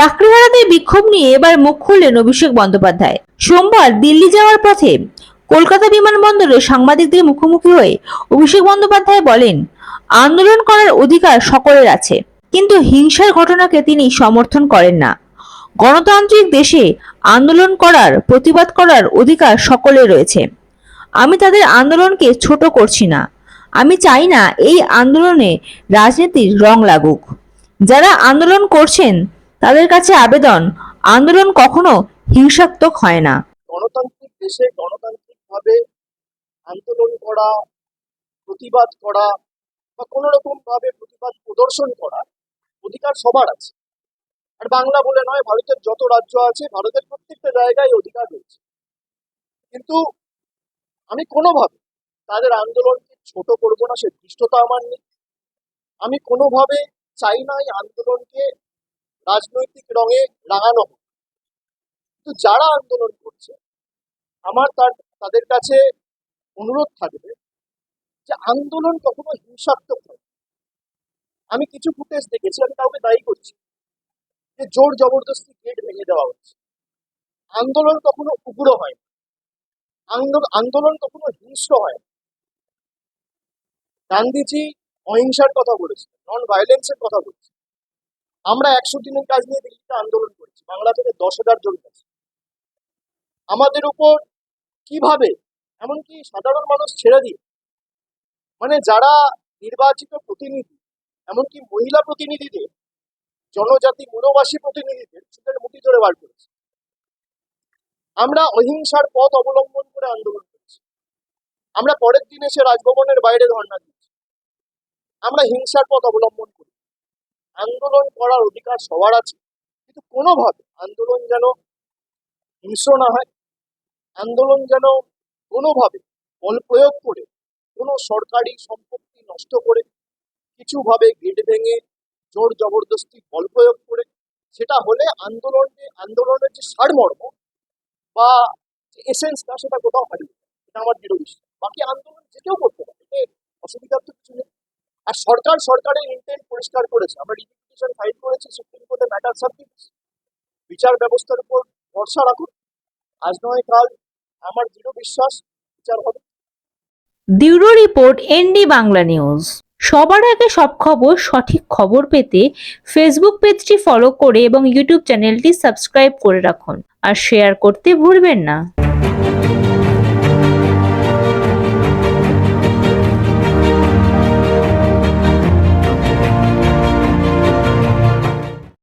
চাকরি হারাতে বিক্ষোভ নিয়ে এবার মুখ খুললেন অভিষেক বন্দ্যোপাধ্যায়। সোমবার দিল্লি যাওয়ার পথে কলকাতা বিমানবন্দরে সাংবাদিকদের মুখোমুখি হয়ে অভিষেক বন্দ্যোপাধ্যায় বলেন, আন্দোলন করার অধিকার সকলের আছে, কিন্তু হিংসার ঘটনাকে তিনি সমর্থন করেন না। গণতান্ত্রিক দেশে আন্দোলন করার, প্রতিবাদ করার অধিকার সকলের রয়েছে। আমি তাদের আন্দোলনকে ছোট করছি না। আমি চাই না এই আন্দোলনে রাজনীতির রং লাগুক। যারা আন্দোলন করছেন তাদের কাছে আবেদন। আন্দোলন কখনো হিংসাত্মক হয় না। গণতান্ত্রিক দেশে গণতান্ত্রিকভাবে আন্দোলন করা, প্রতিবাদ করা বা কোনো রকম ভাবে প্রতিবাদ প্রদর্শন করা অধিকার সবার আছে। আর বাংলা বলে নয়, ভারতের যত রাজ্য আছে, ভারতের প্রত্যেকটা জায়গায় অধিকার রয়েছে। কিন্তু আমি কোনোভাবে তাদের আন্দোলনকে ছোট করব না, সে দৃষ্টতা আমার নেই। আমি কোনোভাবে চাই না এই আন্দোলনকে রাজনৈতিক রঙে রাঙানো হোক। কিন্তু যারা আন্দোলন করছে, আমার তার, তাদের কাছে অনুরোধ থাকবে যে আন্দোলন কখনো হিংসাত্মক নয়। আমি কিছু ফুটেজ দেখেছি, আমি কাউকে দায়ী করছি যে জোর জবরদস্তি গেট ভেঙে দেওয়া হচ্ছে। আন্দোলন কখনো উগ্র হয় আন্দোলন কখনো হিংস্র হয় গান্ধীজি অহিংসার কথা বলেছেন নন ভায়োলেন্সের কথা বলেছেন আমরা একশো দিনের কাজ নিয়ে দিল্লিতে আন্দোলন করেছি, বাংলা থেকে দশ হাজার জন গেছে। আমাদের উপর কীভাবে? এমনকি সাধারণ মানুষ ছেড়ে দিয়ে। মানে যারা নির্বাচিত প্রতিনিধি, এমনকি মহিলা প্রতিনিধিদের, জনজাতি মূলবাসী প্রতিনিধিদের চুলের মুঠি ধরে বার করেছে। আমরা অহিংসার পথ অবলম্বন করে আন্দোলন করেছি। আমরা পরের দিন এসে রাজভবনের বাইরে ধর্ণা দিয়েছি। আমরা হিংসার পথ অবলম্বন করি। আন্দোলন করার অধিকার সবার আছে। কিন্তু কোনোভাবে আন্দোলন যেন হিংস্র না হয়, আন্দোলন যেন কোনোভাবে বল প্রয়োগ করে, কোনো সরকারি সম্পত্তি নষ্ট করে, কিছুভাবে গেট ভেঙে, জোর জবরদস্তি বল প্রয়োগ করে, সেটা হলে আন্দোলনে, আন্দোলনের যে সারমর্ম বা যে এসেন্সটা সেটা কোথাও হারিয়ে এটা আমার দৃঢ় বিশ্বাস। বাকি আন্দোলন যে কেউ করতে পারে। অসুবিধার তো কিছু নেই। আর সরকার সরকারের ইন্টেন্ট পরিষ্কার করেছে। আমরা রিপিটিশন ফাইল করেছি সুপ্রিম কোর্টে ম্যাটার সাবজেক্ট বিচার ব্যবস্থার উপর ভরসা রাখুন। আজ নয়, কাল আমার দৃঢ় বিশ্বাস, বিচার হবে। Bureau report, ND Bangla news. সবার আগে সব খবর, সঠিক খবর পেতে ফেসবুক পেজটি ফলো করে এবং ইউটিউব চ্যানেলটি সাবস্ক্রাইব করে রাখুন। আর শেয়ার করতে ভুলবেন না।